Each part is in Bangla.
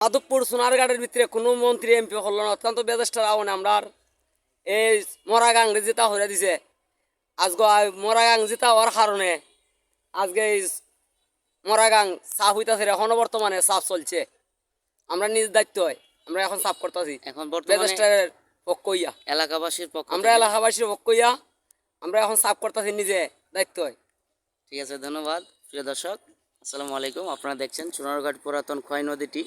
মাধবপুর সোনারঘাটের ভিতরে কোনো মন্ত্রী এমপি হলো না। অত্যন্ত বেদেশটা রাও না আমরা এই মরাগাং জিতা হয়ে দিছে। আজকে মরাগাং জিতা হওয়ার কারণে আজকে এই মরাগাং সাফ হইতাছে এখনও বর্তমানে সাফ চলছে। আমরা নিজ দায়িত্ব হয় আমরা এখন সাফ করতেছি। এখন বেদেশটার পক্ষ ইয়া এলাকাবাসীর পক্ষ আমরা এলাকাবাসীর পক্ষ ইয়া আমরা এখন সাফ করতেছি নিজে দায়িত্ব হয়। ঠিক আছে ধন্যবাদ। প্রিয় দর্শক আসসালামু আলাইকুম। আপনারা দেখছেন চুনারঘাট পুরাতন খোয়াই নদীটি।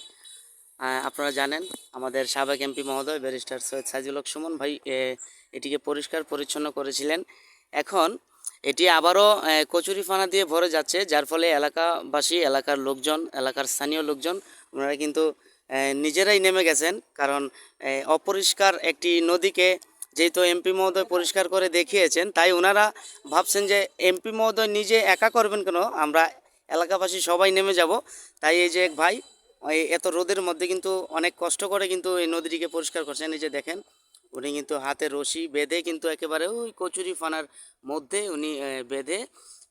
আপনারা জানেন আমাদের সাবেক এমপি মহোদয় ব্যারিস্টার সৈয়দ সাইজুল সুমন ভাই এটিকে পরিষ্কার পরিচ্ছন্ন করেছিলেন। এখন এটি আবারও আহ, কচুরিপানা দিয়ে ভরে যাচ্ছে যার ফলে এলাকাবাসী এলাকার লোকজন এলাকার স্থানীয় লোকজন ওনারা কিন্তু নিজেরাই নেমে গেছেন। কারণ অপরিষ্কার একটি নদীকে যেহেতু এমপি মহোদয় পরিষ্কার করে দেখিয়েছেন তাই ওনারা ভাবছেন যে এমপি মহোদয় নিজে একা করবেন কেন? আমরা এলাকাবাসী সবাই নেমে যাব। তাই এই যে এক ভাই এত রোদের মধ্যে কিন্তু অনেক কষ্ট করে কিন্তু এই নদীটিকে পরিষ্কার করছেন এই যে দেখেন উনি কিন্তু হাতে রশি বেঁধে কিন্তু একেবারে ওই কচুরি ফানার মধ্যে উনি বেঁধে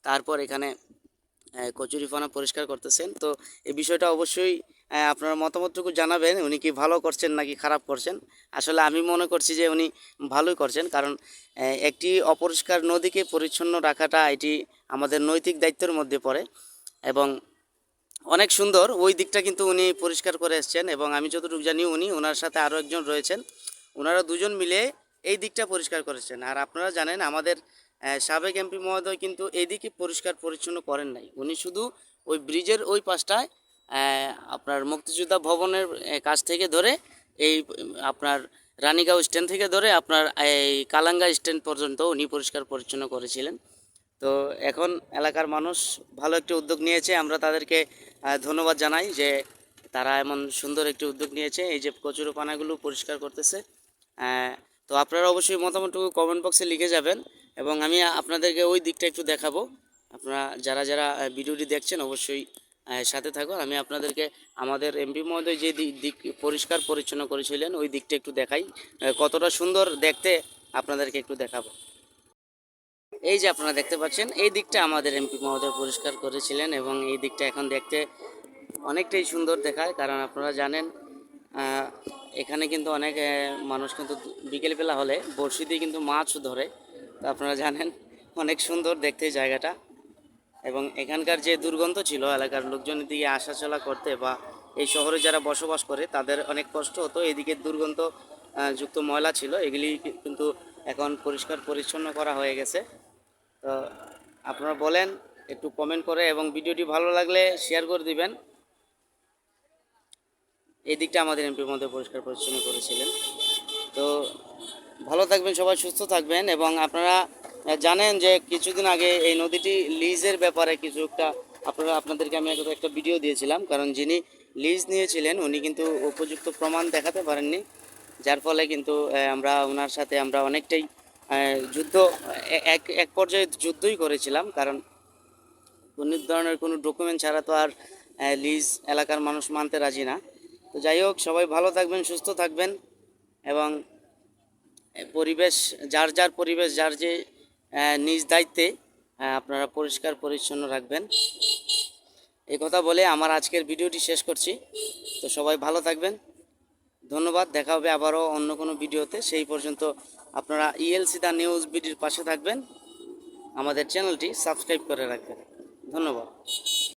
তারপর এখানে আহ, কচুরিপানা পরিষ্কার করতেছেন। তো এই বিষয়টা অবশ্যই আপনার মতামতটুকু জানাবেন উনি কি ভালো করছেন নাকি খারাপ করছেন। আসলে আমি মনে করছি যে উনি ভালোই করছেন কারণ একটি অপরিষ্কার নদীকে পরিচ্ছন্ন রাখাটা এটি আমাদের নৈতিক দায়িত্বের মধ্যে পড়ে এবং অনেক সুন্দর। ওই দিকটা কিন্তু উনি পরিষ্কার করে এসছেন এবং আমি যতটুকু জানি উনি ওনার সাথে আরও একজন রয়েছেন। ওনারা দুজন মিলে এই দিকটা পরিষ্কার করেছেন আর আপনারা জানেন আমাদের সাবেক এমপি মহোদয় কিন্তু এই দিকে পরিষ্কার পরিচ্ছন্ন করেন নাই। উনি শুধু ওই ব্রিজের ওই পাশটায় আপনার মুক্তিযোদ্ধা ভবনের কাছ থেকে ধরে এই, আপনার রানীগাঁও স্ট্যান্ড থেকে ধরে আপনার, এই, কালাঙ্গা স্ট্যান্ড পর্যন্ত উনি পরিষ্কার পরিচ্ছন্ন করেছিলেন। তো এখন এলাকার মানুষ ভালো একটি উদ্যোগ নিয়েছে। আমরা তাদেরকে ধন্যবাদ জানাই যে তারা এমন সুন্দর একটি উদ্যোগ নিয়েছে। এই যে কচুরোপানাগুলো পরিষ্কার করতেছে। তো আপনারা অবশ্যই মতামতটুকু কমেন্ট বক্সে লিখে যাবেন এবং আমি আপনাদেরকে ওই দিকটা একটু দেখাবো। আপনারা যারা যারা ভিডিওটি দেখছেন অবশ্যই সাথে থাকুন। আমি আপনাদেরকে আমাদের এমপি মহোদয় যে দিক পরিষ্কার পরিচ্ছন্ন করেছিলেন, ওই দিকটা একটু দেখাই। কতটা সুন্দর দেখতে আপনাদেরকে একটু দেখাবো। এই যে আপনারা দেখতে পাচ্ছেন, এই দিকটা আমাদের এমপি মহোদয় পরিষ্কার করেছিলেন এবং এই দিকটা এখন দেখতে অনেকটাই সুন্দর দেখায়। কারণ আপনারা জানেন এখানে কিন্তু অনেক মানুষ কিন্তু বিকেলবেলা হলে বড়শি দিয়ে কিন্তু মাছ ধরে। তো আপনারা জানেন, অনেক সুন্দর দেখতে জায়গাটা। এবং এখানকার যে দুর্গন্ধ ছিল, এলাকার লোকজনের দিকে আসা চলা করতে বা এই শহরে যারা বসবাস করে, তাদের অনেক কষ্ট হতো। এদিকে দুর্গন্ধ যুক্ত ময়লা ছিল, এগুলি কিন্তু এখন পরিষ্কার পরিচ্ছন্ন করা হয়ে গেছে। তো আপনারা বলেন, একটু কমেন্ট করে এবং ভিডিওটি ভালো লাগলে শেয়ার করে দিবেন। এই দিকটা আমাদের এমপির মধ্যে পরিষ্কার পরিচ্ছন্ন করেছিলেন। তো ভালো থাকবেন সবাই, সুস্থ থাকবেন এবং আপনারা জানেন যে কিছুদিন আগে এই নদীটি লিজের ব্যাপারে কিছু একটা আপনারা, আপনাদেরকে আমি একটা ভিডিও দিয়েছিলাম। কারণ যিনি লিজ নিয়েছিলেন, উনি কিন্তু উপযুক্ত প্রমাণ দেখাতে পারেননি। যার ফলে কিন্তু আমরা ওনার সাথে আমরা অনেকটাই যুদ্ধ এক এক পর্যায়ে যুদ্ধই করেছিলাম। কারণ কোনো ধরনের কোনো ডকুমেন্ট ছাড়া তো আর লিজ এলাকার মানুষ মানতে রাজি না। তো যাই হোক, সবাই ভালো থাকবেন, সুস্থ থাকবেন এবং পরিবেশ, যার যার পরিবেশ, যার যে নিজ দায়িত্বে আপনারা পরিষ্কার পরিচ্ছন্ন রাখবেন। এই কথা বলে আমার আজকের ভিডিওটি শেষ করছি। তো সবাই ভালো থাকবেন। ধন্যবাদ, দেখা হবে আবারও অন্য কোনো ভিডিওতে। সেই পর্যন্ত আপনারা E ইএলসি দা নিউজ বিডির পাশে থাকবেন। আমাদের চ্যানেলটি সাবস্ক্রাইব করে রাখবেন। ধন্যবাদ।